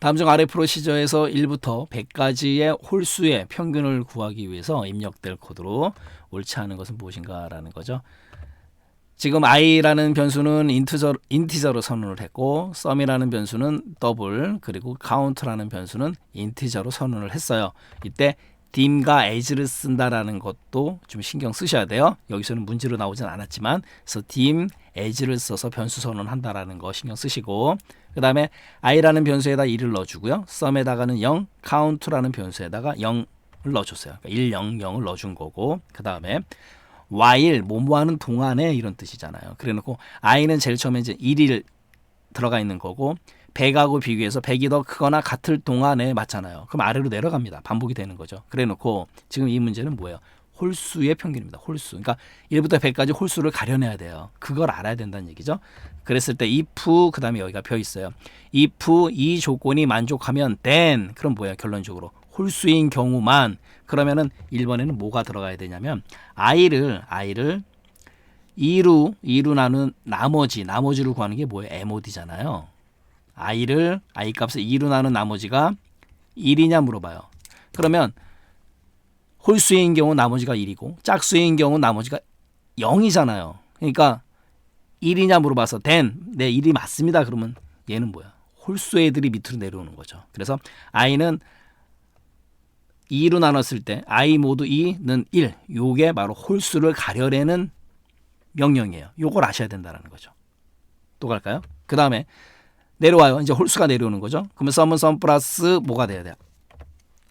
다음 중 아래 프로시저에서 1부터 100까지의 홀수의 평균을 구하기 위해서 입력될 코드로 옳지 않은 것은 무엇인가라는 거죠. 지금 i라는 변수는 인티저, 인티저로 선언을 했고 sum이라는 변수는 더블 그리고 count라는 변수는 인티저로 선언을 했어요. 이때 dim과 as를 쓴다라는 것도 좀 신경 쓰셔야 돼요. 여기서는 문제로 나오진 않았지만 그래서 dim, as를 써서 변수 선언한다라는 거 신경 쓰시고 그 다음에 i라는 변수에다 1을 넣어주고요. sum에다가는 0, count라는 변수에다가 0을 넣어줬어요. 그러니까 1, 0, 0을 넣어준 거고 그 다음에 while 뭐뭐 하는 동안에 이런 뜻이잖아요. 그래놓고 i는 제일 처음에 이제 1일 들어가 있는 거고 100하고 비교해서 100이 더 크거나 같을 동안에 맞잖아요. 그럼 아래로 내려갑니다. 반복이 되는 거죠. 그래 놓고 지금 이 문제는 뭐예요? 홀수의 평균입니다. 홀수. 그러니까 1부터 100까지 홀수를 가려내야 돼요. 그걸 알아야 된다는 얘기죠. 그랬을 때 if 그다음에 여기가 펴 있어요. if 이 조건이 만족하면 then 그럼 뭐예요? 결론적으로 홀수인 경우만 그러면은 1번에는 뭐가 들어가야 되냐면 i를 i를 2로 2로 나눈 나머지 나머지를 구하는 게 뭐예요? mod잖아요. i를 i 값을 2로 나눈 나머지가 1이냐 물어봐요. 그러면 홀수인 경우 나머지가 1이고 짝수인 경우 나머지가 0이잖아요. 그러니까 1이냐 물어봐서 then 네 1이 맞습니다. 그러면 얘는 뭐야? 홀수 애들이 밑으로 내려오는 거죠. 그래서 i는 2로 나눴을 때 i 모두 2는 1. 요게 바로 홀수를 가려내는 명령이에요. 요걸 아셔야 된다는 거죠. 또 갈까요? 그 다음에 내려와요. 이제 홀수가 내려오는 거죠. 그러면 썸은 썸 플러스 뭐가 돼야 돼요?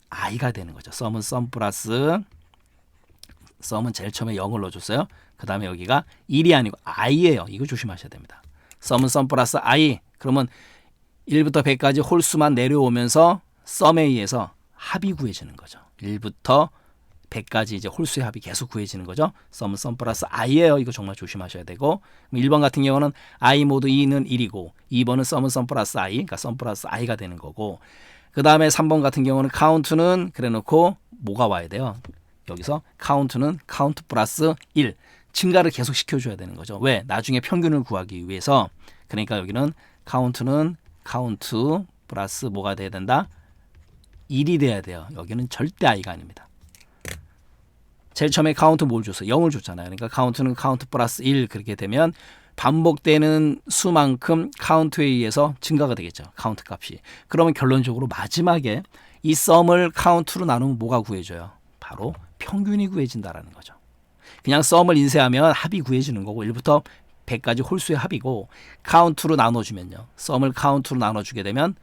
I가 되는 거죠. 썸은 썸 플러스 썸은 제일 처음에 0을 넣어줬어요. 그 다음에 여기가 1이 아니고 i예요. 이거 조심하셔야 됩니다. 썸은 썸 플러스 i 그러면 1부터 100까지 홀수만 내려오면서 썸에 의해서 합이 구해지는 거죠. 1부터 100까지 이제 홀수의 합이 계속 구해지는 거죠. 썸은 썸 플러스 i예요. 이거 정말 조심하셔야 되고 1번 같은 경우는 i 모두 2는 1이고 2번은 썸은 썸 플러스 i 그러니까 썸 플러스 i가 되는 거고 그 다음에 3번 같은 경우는 카운트는 그래 놓고 뭐가 와야 돼요. 여기서 카운트는 카운트 플러스 1 증가를 계속 시켜줘야 되는 거죠. 왜? 나중에 평균을 구하기 위해서 그러니까 여기는 카운트는 카운트 플러스 뭐가 돼야 된다? 1이 돼야 돼요. 여기는 절대 i가 아닙니다. 제일 처음에 카운트 뭘 줬어? 0을 줬잖아요. 그러니까 카운트는 카운트 플러스 1 그렇게 되면 반복되는 수만큼 카운트에 의해서 증가가 되겠죠. 카운트 값이. 그러면 결론적으로 마지막에 이 썸을 카운트로 나누면 뭐가 구해져요? 바로 평균이 구해진다라는 거죠. 그냥 썸을 인쇄하면 합이 구해지는 거고 1부터 100까지 홀수의 합이고 카운트로 나눠주면요. 썸을 카운트로 나눠주게 되면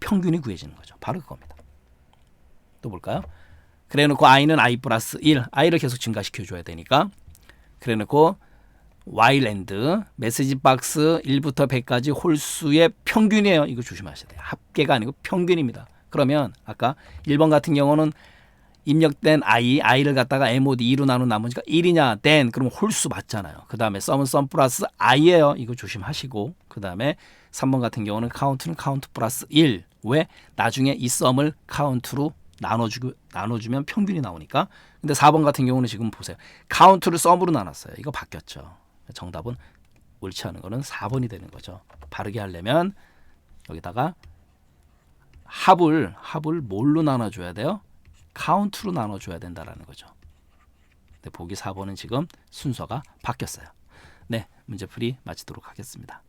평균이 구해지는 거죠. 바로 그겁니다. 또 볼까요? 그래 놓고 i는 i 플러스 1, i를 계속 증가시켜 줘야 되니까 그래 놓고 while and 메시지 박스 1부터 100까지 홀수의 평균이에요. 이거 조심하셔야 돼요. 합계가 아니고 평균입니다. 그러면 아까 1번 같은 경우는 입력된 i, i를 갖다가 mod 2로 나눈 나머지가 1이냐, then 그럼 홀수 맞잖아요. 그 다음에 썸은 썸 플러스 i예요. 이거 조심하시고 그 다음에 3번 같은 경우는 카운트는 카운트 플러스 1. 왜? 나중에 이 썸을 카운트로 나눠주고 나눠주면 평균이 나오니까. 근데 4번 같은 경우는 지금 보세요. 카운트를 썸으로 나눴어요. 이거 바뀌었죠. 정답은 옳지 않은 거는 4번이 되는 거죠. 바르게 하려면 여기다가 합을 합을 뭘로 나눠줘야 돼요? 카운트로 나눠줘야 된다라는 거죠. 근데 보기 4번은 지금 순서가 바뀌었어요. 네, 문제풀이 마치도록 하겠습니다.